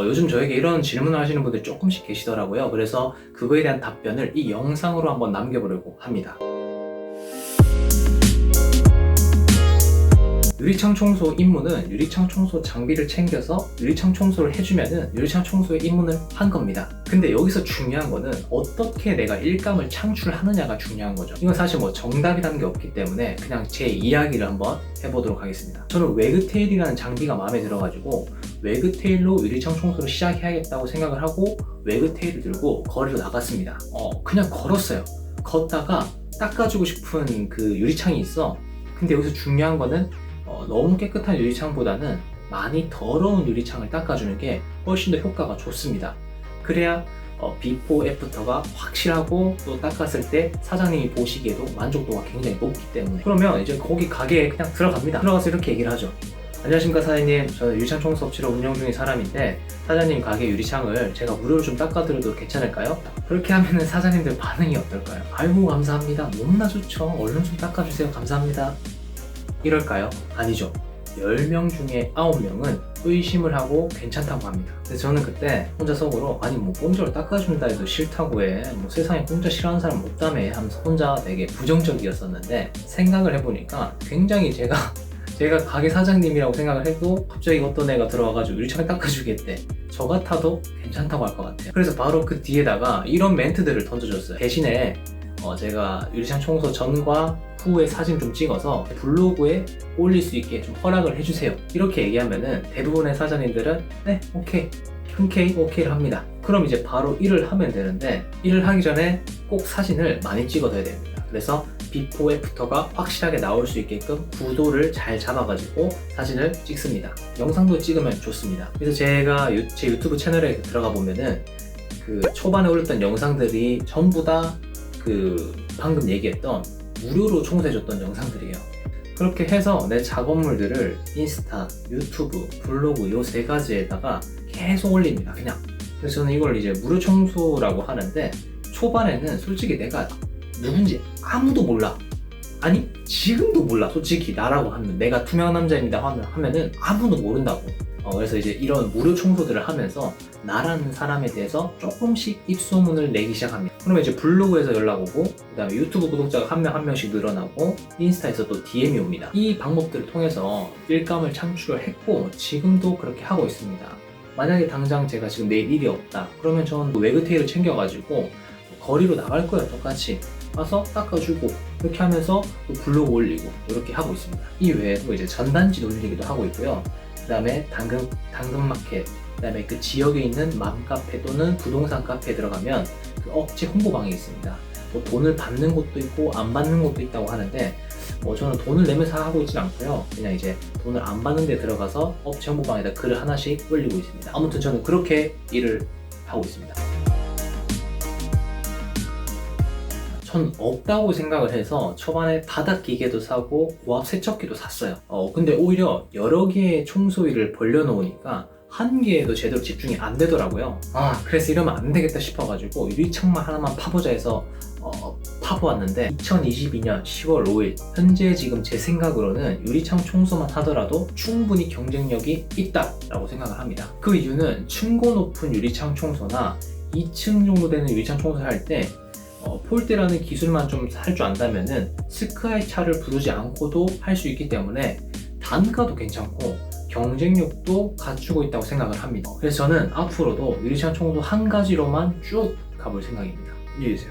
어, 요즘 저에게 이런 질문을 하시는 분들이 조금씩 계시더라고요. 그래서 그거에 대한 답변을 이 영상으로 한번 남겨보려고 합니다. 유리창 청소 입문은 유리창 청소 장비를 챙겨서 유리창 청소를 해주면은 유리창 청소의 입문을 한 겁니다. 근데 여기서 중요한 거는 어떻게 내가 일감을 창출하느냐가 중요한 거죠. 이건 사실 뭐 정답이라는 게 없기 때문에 그냥 제 이야기를 한번 해보도록 하겠습니다. 저는 웨그테일이라는 장비가 마음에 들어가지고 웨그테일로 유리창 청소를 시작해야겠다고 생각을 하고 웨그테일을 들고 거리로 나갔습니다. 어, 그냥 걸었어요. 걷다가 닦아주고 싶은 그 유리창이 있어. 근데 여기서 중요한 거는 어, 너무 깨끗한 유리창보다는 많이 더러운 유리창을 닦아주는 게 훨씬 더 효과가 좋습니다. 그래야 어, 비포 애프터가 확실하고 또 닦았을 때 사장님이 보시기에도 만족도가 굉장히 높기 때문에 그러면 이제 거기 가게에 그냥 들어갑니다. 들어가서 이렇게 얘기를 하죠. 안녕하십니까 사장님. 저는 유리창 청소 업체로 운영 중인 사람인데 사장님 가게 유리창을 제가 무료로 좀 닦아드려도 괜찮을까요? 그렇게 하면은 사장님들 반응이 어떨까요? 아이고 감사합니다. 너무나 좋죠. 얼른 좀 닦아주세요. 감사합니다. 이럴까요? 아니죠. 10명 중에 9명은 의심을 하고 괜찮다고 합니다. 근데 저는 그때 혼자 속으로 아니 뭐 공짜로 닦아준다 해도 싫다고 해 뭐 세상에 공짜 싫어하는 사람 없다며 하면서 혼자 되게 부정적이었었는데 생각을 해보니까 굉장히 제가 제가 가게 사장님이라고 생각을 해도 갑자기 어떤 애가 들어와가지고 유리창을 닦아주겠대. 저 같아도 괜찮다고 할 것 같아요. 그래서 바로 그 뒤에다가 이런 멘트들을 던져줬어요. 대신에 어, 제가 유리창 청소 전과 후의 사진 좀 찍어서 블로그에 올릴 수 있게 좀 허락을 해주세요. 이렇게 얘기하면은 대부분의 사장님들은 네, 오케이. 흔쾌히 오케이를 합니다. 그럼 이제 바로 일을 하면 되는데 일을 하기 전에 꼭 사진을 많이 찍어둬야 됩니다. 그래서 비포 애프터가 확실하게 나올 수 있게끔 구도를 잘 잡아가지고 사진을 찍습니다. 영상도 찍으면 좋습니다. 그래서 제가 유, 제 유튜브 채널에 들어가 보면은 그 초반에 올렸던 영상들이 전부 다 그 방금 얘기했던 무료로 청소해줬던 영상들이에요. 그렇게 해서 내 작업물들을 인스타, 유튜브, 블로그 요 세 가지에다가 계속 올립니다. 그냥. 그래서 저는 이걸 이제 무료 청소라고 하는데 초반에는 솔직히 내가 누군지 아무도 몰라. 아니 지금도 몰라. 솔직히 나라고 하면 내가 투명한 남자입니다 하면 하면은 아무도 모른다고. 어, 그래서 이제 이런 무료 청소들을 하면서 나라는 사람에 대해서 조금씩 입소문을 내기 시작합니다. 그러면 이제 블로그에서 연락 오고, 그 다음에 유튜브 구독자가 한 명 한 명씩 늘어나고, 인스타에서 또 DM이 옵니다. 이 방법들을 통해서 일감을 창출을 했고, 지금도 그렇게 하고 있습니다. 만약에 당장 제가 지금 내일 일이 없다. 그러면 저는 웨그테일을 챙겨가지고, 거리로 나갈 거예요, 똑같이. 가서 닦아주고, 이렇게 하면서 또 블로그 올리고, 이렇게 하고 있습니다. 이 외에도 이제 전단지 돌리기도 하고 있고요. 그 다음에 당근, 당근 마켓, 그 다음에 그 지역에 있는 맘카페 또는 부동산 카페에 들어가면 그 업체 홍보방이 있습니다. 뭐 돈을 받는 곳도 있고 안 받는 곳도 있다고 하는데 뭐 저는 돈을 내면서 하고 있진 않고요. 그냥 이제 돈을 안 받는 데 들어가서 업체 홍보방에다 글을 하나씩 올리고 있습니다. 아무튼 저는 그렇게 일을 하고 있습니다. 전 없다고 생각을 해서 초반에 바닥 기계도 사고 고압 세척기도 샀어요. 어, 근데 오히려 여러 개의 청소기를 벌려놓으니까 한 개에도 제대로 집중이 안 되더라고요. 아, 그래서 이러면 안 되겠다 싶어가지고 유리창만 하나만 파보자 해서 어, 파보았는데 2022년 10월 5일 현재 지금 제 생각으로는 유리창 청소만 하더라도 충분히 경쟁력이 있다라고 생각을 합니다. 그 이유는 층고 높은 유리창 청소나 2층 정도 되는 유리창 청소를 할때 어, 폴대라는 기술만 좀 할 줄 안다면은 스크아이 차를 부르지 않고도 할 수 있기 때문에 단가도 괜찮고 경쟁력도 갖추고 있다고 생각을 합니다. 그래서 저는 앞으로도 유리창 청소 한 가지로만 쭉 가볼 생각입니다. 계세요.